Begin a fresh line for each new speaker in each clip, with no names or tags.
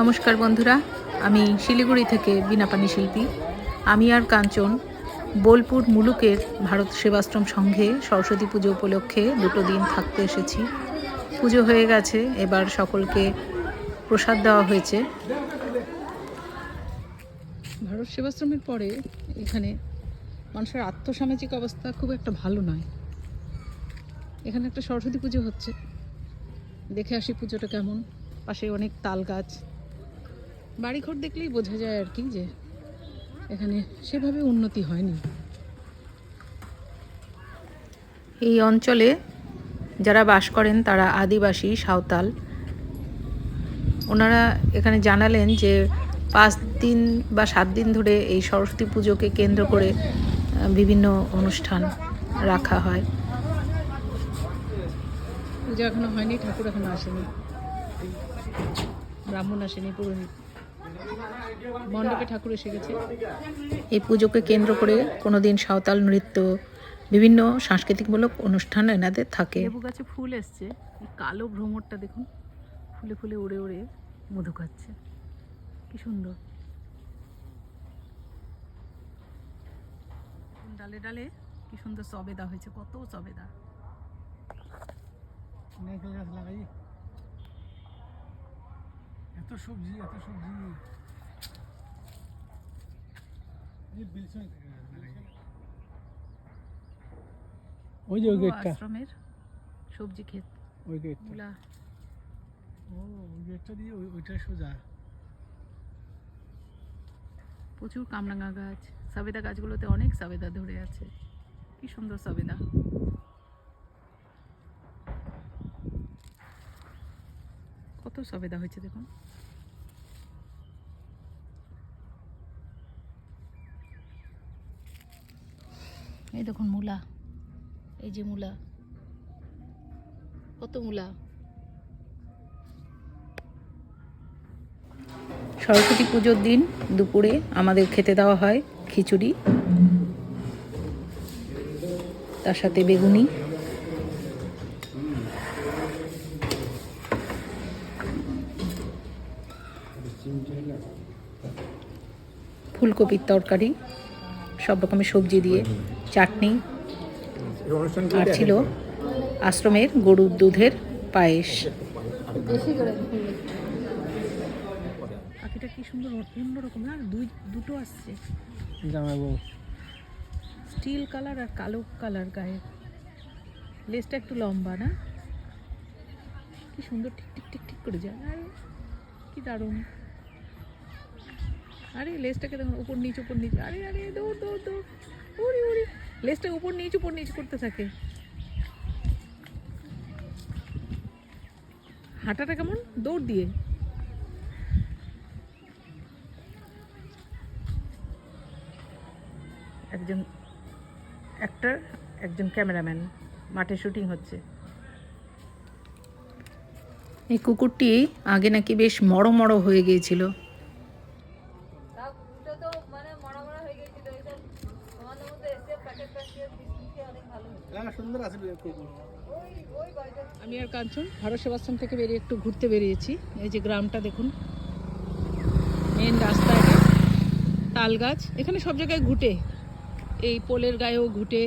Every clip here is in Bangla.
নমস্কার বন্ধুরা, আমি শিলিগুড়ি থেকে বিনাপানি শিল্পী আমি আর কাঞ্চন, বোলপুর মুলুকের ভারত সেবাশ্রম সংঘে সরস্বতী পুজো উপলক্ষে দুটো দিন থাকতে এসেছি। পুজো হয়ে গেছে, এবার সকলকে প্রসাদ দেওয়া হয়েছে। ভারত সেবাশ্রমের পরে এখানে মানুষের আত্মসামাজিক অবস্থা খুব একটা ভালো নয়। এখানে একটা সরস্বতী পুজো হচ্ছে। দেখে আসি পুজোটা কেমন। পাশে অনেক তাল গাছ। বাড়িঘর দেখলেই বোঝা যায় আর কি যে এখানে সেভাবে উন্নতি হয়নি। এই অঞ্চলে যারা বাস করেন তারা আদিবাসী সাঁওতাল। ওনারা এখানে জানালেন যে পাঁচ দিন বা সাত দিন ধরে এই সরস্বতী পুজোকে কেন্দ্র করে বিভিন্ন অনুষ্ঠান রাখা হয়। পূজা এখনও হয়নি ঠাকুর এখনও আসেনি। ব্রাহ্মণ আসেনি পুরোহিত। মণ্ডপে ঠাকুর এসে গেছে। এই পুজোকে কেন্দ্র করে কোনোদিন সাঁওতাল নৃত্য বিভিন্ন সাংস্কৃতিকমূলক অনুষ্ঠান এনাদের থাকে। লেবু গাছে ফুল এসছে। এই কালো ভ্রমরটা দেখুন। ফুলে ফুলে উড়ে উড়ে মধু খাচ্ছে। কি সুন্দর। ডালে ডালে কি সুন্দর সবেদা হয়েছে। কত সবেদা।
গাছ লাগাই। এত সবজি এত সবজি। ওই যে ওই গেটটা।
আশ্রমের সবজি ক্ষেত।
ওই গেটটা। ও ওই গেটটা দিয়ে ওইটা সোজা।
প্রচুর কামরাঙা গাছ। সাবেদা গাছগুলোতে অনেক সাবেদা ধরে আছে। কি সুন্দর সবেদা। কত সবেদা হয়েছে দেখুন। এই দেখুন মূলা। এই যে মূলা। কত মূলা? সরস্বতী পুজোর দিন দুপুরে আমাদের খেতে দেওয়া হয় খিচুড়ি, তার সাথে বেগুনি। ফুলকপির তরকারি সব রকমের সবজি দিয়ে চাটনি আর ছিল আশ্রমের গরুর দুধের পায়েস। পাখিটা কি সুন্দর অন্যরকম না দুই দুটো আসছে।
জামাইবু
স্টিল কালার আর কালো কালার গায়ে লেজটা একটু লম্বা না? কি সুন্দর ঠিক ঠিক ঠিক ঠিক করে যায়। আরে কি দারুণ। আরে, লেজটাকে দেখুন, উপর নিচ উপর নিচ। আরে আরে, দৌড় দৌড় দৌড়। উড়ি উড়ি লেজটা উপর নিচ উপর নিচ করতে থাকে। হাঁটাটা কেমন? দৌড় দিয়ে। একজন অ্যাক্টর একজন ক্যামেরাম্যান মাঠে শুটিং হচ্ছে। এই কুকুরটি আগে নাকি বেশ মড়ো মড়ো হয়ে গিয়েছিল
হ্যাঁ সুন্দর আছে কুকুর
আমি আর কাঞ্চন ভারত সেবাশ্রম থেকে বেরিয়ে একটু ঘুরতে বেরিয়েছি। এই যে গ্রামটা দেখুন। মেন রাস্তা এটা। তাল গাছ। এখানে সব জায়গায় ঘুটে। এই পোলের গায়েও ঘুটে।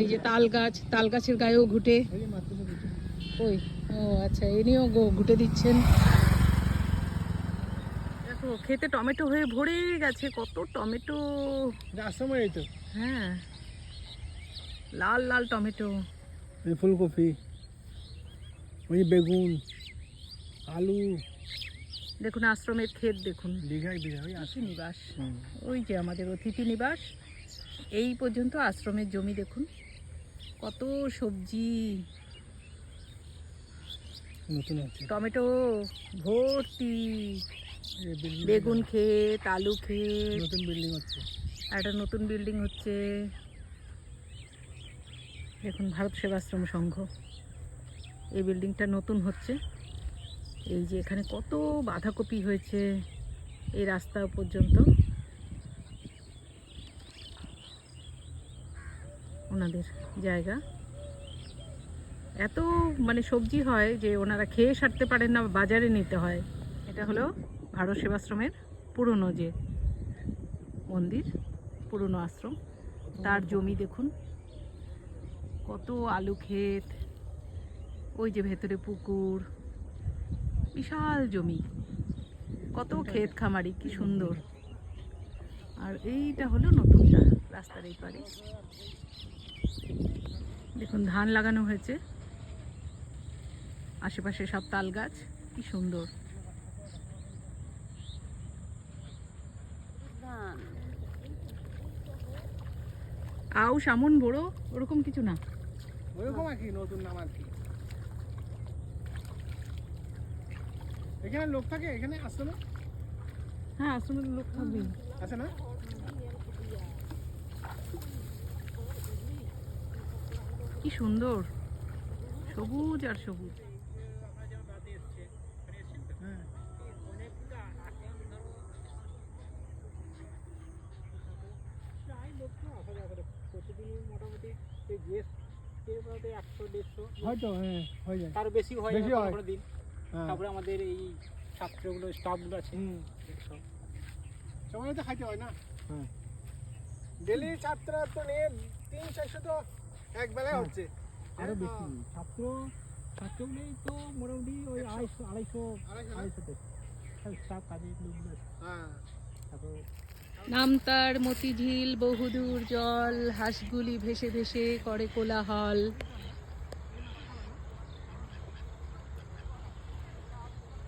এই যে তাল গাছ তাল গাছের গায়েও ঘুটে। ওই ও আচ্ছা এনেও গো ঘুটে দিচ্ছেন। দেখো খেতে টমেটো হয়ে ভরে গেছে কত টমেটো।
এই তো।
হ্যাঁ। লাল লাল টমেটো।
ফুলকপি। ওই বেগুন আলু।
দেখুন আশ্রমের ক্ষেত দেখুন।
দীঘায় দীঘা ওই আছে।
অতিথি নিবাস ওই যে আমাদের অতিথি নিবাস এই পর্যন্ত আশ্রমের জমি দেখুন। কত সবজি।
নতুন
টমেটো ভর্তি। বেগুন ক্ষেত আলু ক্ষেত।
নতুন বিল্ডিং হচ্ছে
একটা নতুন বিল্ডিং হচ্ছে। দেখুন, ভারত সেবাশ্রম সংঘ। এই বিল্ডিংটা নতুন হচ্ছে। এই যে এখানে কত বাঁধাকপি হয়েছে এই রাস্তা পর্যন্ত। ওনাদের জায়গা। এত মানে সবজি হয় যে ওনারা খেয়ে সারতে পারেন না বাজারে নিতে হয়। এটা হলো ভারত সেবাশ্রমের পুরনো যে মন্দির। পুরনো আশ্রম। তার জমি দেখুন। কত আলু ক্ষেত, ওই যে ভেতরে পুকুর। বিশাল জমি। কত ক্ষেত খামারি, কি সুন্দর। আর এইটা হলো নতুনটা রাস্তার এই পারে দেখুন, ধান লাগানো হয়েছে। আশেপাশে সব তাল গাছ, কি সুন্দর। আউ সামন বড় ওরকম কিছু না।
ওইরকম আর কি নতুন নাম আর কি। এখানে লোক থাকে? এখানে না
হ্যাঁ আশ্রমের লোক থাকবে।
আছে না?
কি সুন্দর। সবুজ আর সবুজ।
হয়তো হ্যাঁ হয়ে যায়
তার বেশি হয়
বেশি হয়।
দিন
হ্যাঁ
তারপরে আমাদের এই ছাত্রগুলো স্টাফগুলো আছে।
সবাই তো খাইতে হয় না
হ্যাঁ।
ডেলি ছাত্র তো নিয়ে তিন চারশো তো এক বেলায়
হ্যাঁ।
হচ্ছে
আরও
হ্যাঁ,
বেশি ছাত্র ছাত্রগুলোই তো মোটামুটি ওই। আড়াইশো আড়াইশো
আড়াইশো?
স্টাফ আছে।
হ্যাঁ
তারপর
নামতার মতিঝিল বহুদূর জল, হাঁসগুলি ভেসে ভেসে করে কোলাহল।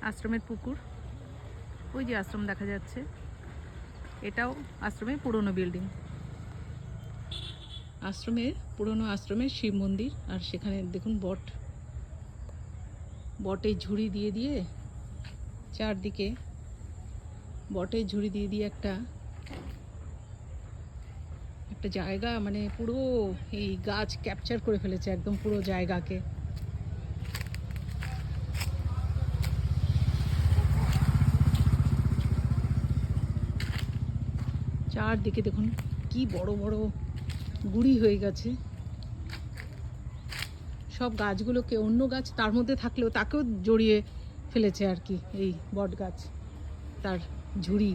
আশ্রমের পুকুর। ওই যে আশ্রম দেখা যাচ্ছে। এটাও আশ্রমের পুরনো বিল্ডিং আশ্রমের পুরনো আশ্রমের শিব মন্দির, আর সেখানে দেখুন বট। বটের ঝুড়ি দিয়ে দিয়ে চারদিকে বটের ঝুড়ি দিয়ে দিয়ে একটা একটা জায়গা মানে পুরো এই গাছ ক্যাপচার করে ফেলেছে, একদম পুরো জায়গাকে। চারদিকে দেখুন, কি বড় বড় গুড়ি হয়ে গেছে। সব গাছগুলোকে, অন্য গাছ তার মধ্যে থাকলেও তাকেও জড়িয়ে ফেলেছে আর কি, এই বট গাছ তার ঝুড়ি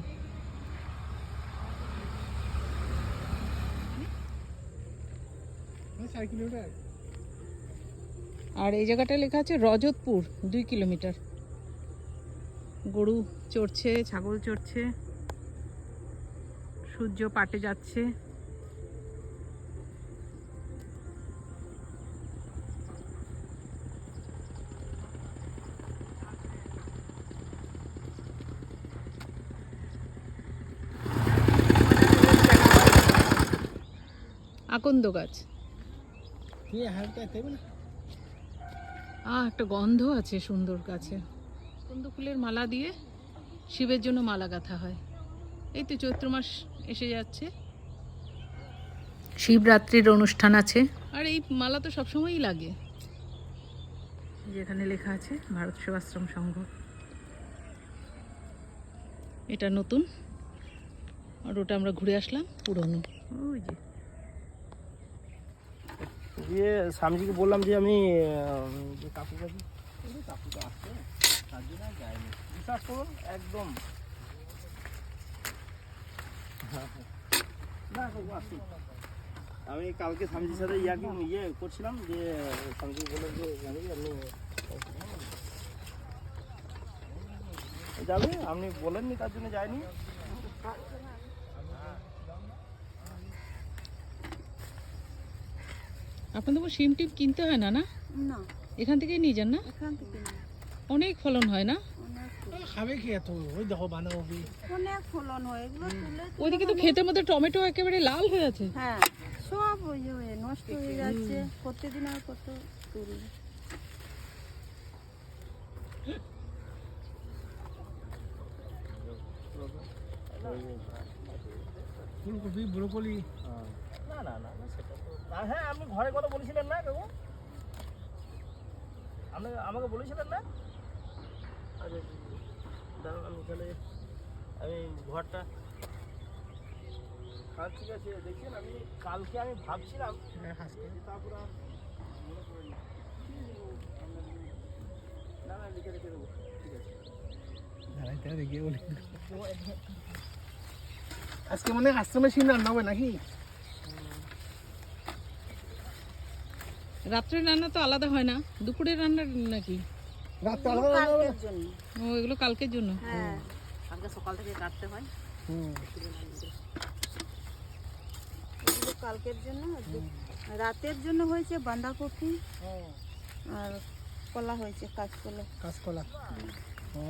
মানে চার কিলোমিটার
আর এই জায়গাটা লেখা আছে রজতপুর, দুই কিলোমিটার। গরু চড়ছে, ছাগল চড়ছে, সূর্য পাটে যাচ্ছে। আকন্দ গাছ। আহ একটা গন্ধ আছে সুন্দর গাছে। কুন্দ ফুলের মালা দিয়ে শিবের জন্য মালা গাঁথা হয়। এই তো চৈত্র মাস এসে যাচ্ছে। শিবরাত্রির অনুষ্ঠান আছে। আর এই মালা তো সবসময়ই লাগে। যেখানে লেখা আছে ভারত সেবাশ্রম সংঘ। এটা নতুন। আর ওটা আমরা ঘুরে আসলাম পুরনো। ওই যে।
দিয়ে স্বামীজিকে বললাম যে আমি যে কাকু কিন্তু কাকু। তো আসছে তার জন্য আর যাইনি বিশ্বাস করুন একদম না কাকু আসছি আমি কালকে স্বামীজির সাথে ইয়াকে ইয়ে করছিলাম যে, স্বামীজি বললেন যে, স্বামীজি, আপনি যাবে? আপনি বলেননি, তার জন্য যায়নি?
আপনাদের সিম টিম কিনতে হয় না না?
না।
এখান থেকেই নিয়ে যান না?
থেকে
অনেক ফলন হয় না?
খাবে কি এত? ওই দেখো বাঁধাকপি।
অনেক ফলন হয় এগুলো তুলে তুলে
ওইদিকে তো ক্ষেতের মধ্যে টমেটো একেবারে লাল হয়ে আছে।
হ্যাঁ সব ওই নষ্ট হয়ে যাচ্ছে। প্রত্যেকদিন আর কত তুলি।
ফুলকপি ব্রোকলি।
না না না না, সেটা তো আর হ্যাঁ আপনি ঘরে কথা বলেছিলেন না কাকু? আপনি আমাকে বলেছিলেন না? আচ্ছা দাঁড়ান আমি তাহলে আমি ঘরটা হ্যাঁ ঠিক আছে দেখছেন আমি কালকে আমি ভাবছিলাম
হ্যাঁ
তারপর মনে? না না লিখে রেখে দেবো। ঠিক আছে।
দেখে আজকে মানে আশ্রমে সিন রান্না হবে নাকি?
রাত্রে রান্না তো আলাদা হয় না দুপুরের রান্না নাকি?
রাত্রে আলাদা রান্না
জন্য।
ও এগুলো কালকের জন্য?
হ্যাঁ।
কালকে সকাল থেকে কাটতে হয়।
হুম।
এগুলো কালকের জন্য রাতের জন্য হয়েছে বাঁধাকপি আর কলা হয়েছে কাঁচকলা।
কাঁচকলা। ও